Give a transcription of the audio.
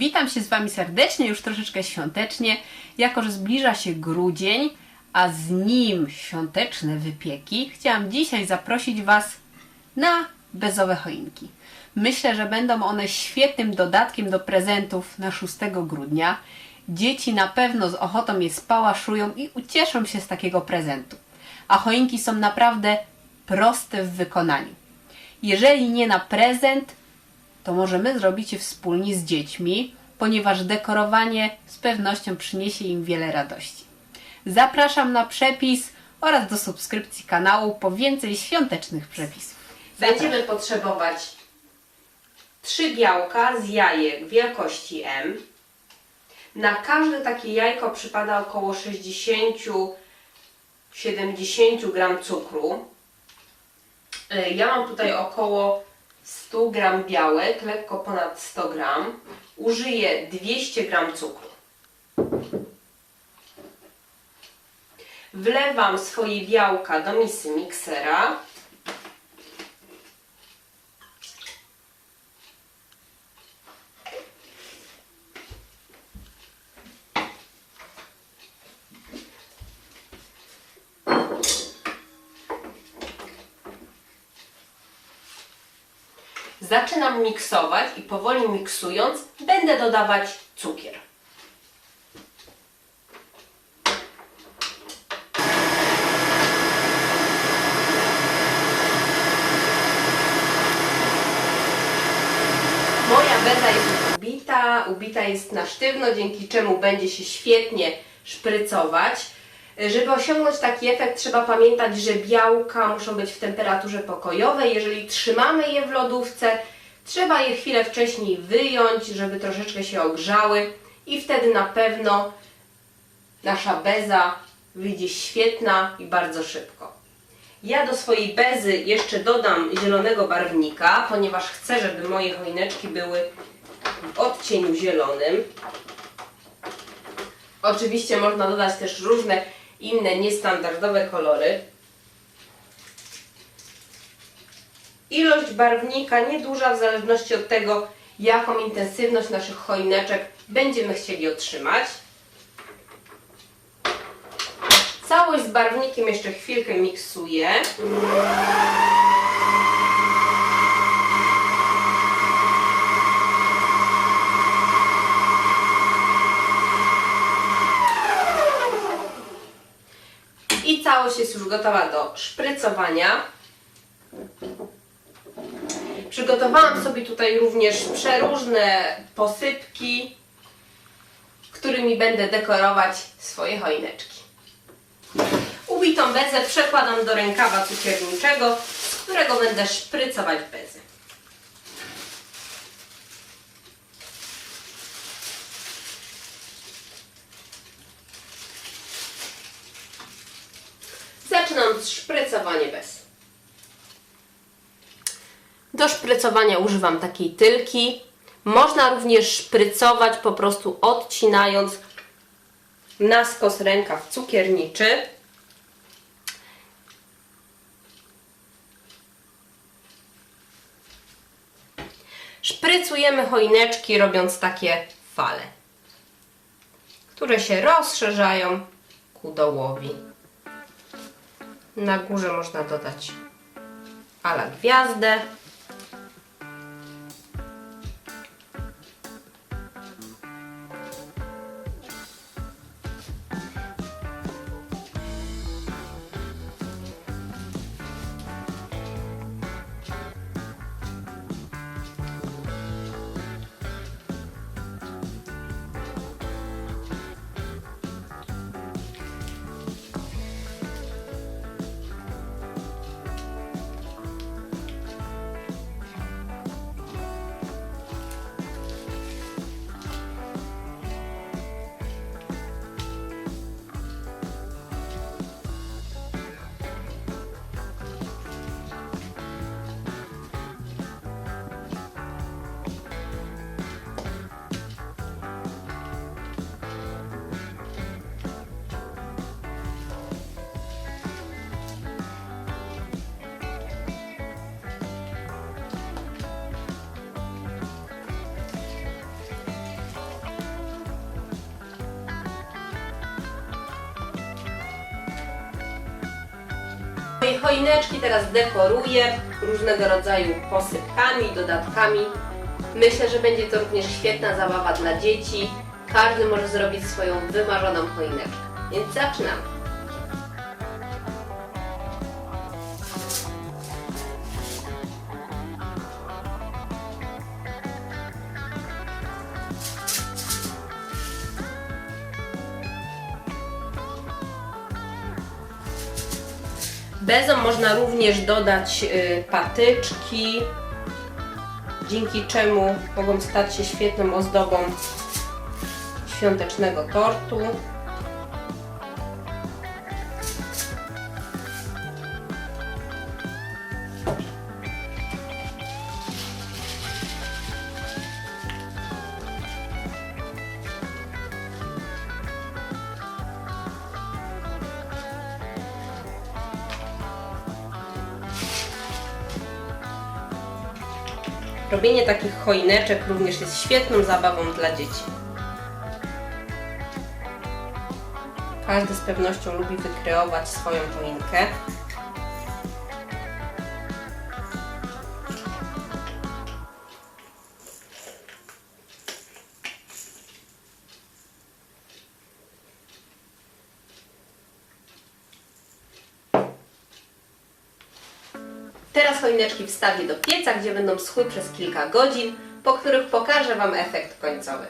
Witam się z Wami serdecznie, już troszeczkę świątecznie, jako że zbliża się grudzień, a z nim świąteczne wypieki. Chciałam dzisiaj zaprosić Was na bezowe choinki. Myślę, że będą one świetnym dodatkiem do prezentów na 6 grudnia. Dzieci na pewno z ochotą je spałaszują i ucieszą się z takiego prezentu. A choinki są naprawdę proste w wykonaniu. Jeżeli nie na prezent, to możemy zrobić je wspólnie z dziećmi, ponieważ dekorowanie z pewnością przyniesie im wiele radości. Zapraszam na przepis oraz do subskrypcji kanału po więcej świątecznych przepisów. Będziemy potrzebować trzy białka z jajek wielkości M. Na każde takie jajko przypada około 60-70 gram cukru. Y, Ja mam tutaj około 100 gram białek, lekko ponad 100 gram. Użyję 200 gram cukru. Wlewam swoje białka do misy miksera. Zaczynam miksować i powoli miksując będę dodawać cukier. Moja beza jest ubita, ubita jest na sztywno, dzięki czemu będzie się świetnie szprycować. Żeby osiągnąć taki efekt, trzeba pamiętać, że białka muszą być w temperaturze pokojowej. Jeżeli trzymamy je w lodówce, trzeba je chwilę wcześniej wyjąć, żeby troszeczkę się ogrzały i wtedy na pewno nasza beza wyjdzie świetna i bardzo szybko. Ja do swojej bezy jeszcze dodam zielonego barwnika, ponieważ chcę, żeby moje choineczki były w odcieniu zielonym. Oczywiście można dodać też różne inne niestandardowe kolory. Ilość barwnika nieduża w zależności od tego, jaką intensywność naszych choineczek będziemy chcieli otrzymać. Całość z barwnikiem jeszcze chwilkę miksuję. I całość jest już gotowa do szprycowania. Przygotowałam sobie tutaj również przeróżne posypki, którymi będę dekorować swoje choineczki. Ubitą bezę przekładam do rękawa cukierniczego, z którego będę szprycować bezę. Zaczynam szprycowanie bez. Do szprycowania używam takiej tylki. Można również szprycować po prostu odcinając na skos rękaw cukierniczy. Szprycujemy choineczki robiąc takie fale, które się rozszerzają ku dołowi. Na górze można dodać ala gwiazdę. Choineczki teraz dekoruję różnego rodzaju posypkami, dodatkami. Myślę, że będzie to również świetna zabawa dla dzieci. Każdy może zrobić swoją wymarzoną choineczkę. Więc zaczynamy. Bezom można również dodać y, patyczki, dzięki czemu mogą stać się świetną ozdobą świątecznego tortu. Robienie takich choineczek również jest świetną zabawą dla dzieci. Każdy z pewnością lubi wykreować swoją choinkę. Teraz choineczki wstawię do pieca, gdzie będą schły przez kilka godzin, po których pokażę Wam efekt końcowy.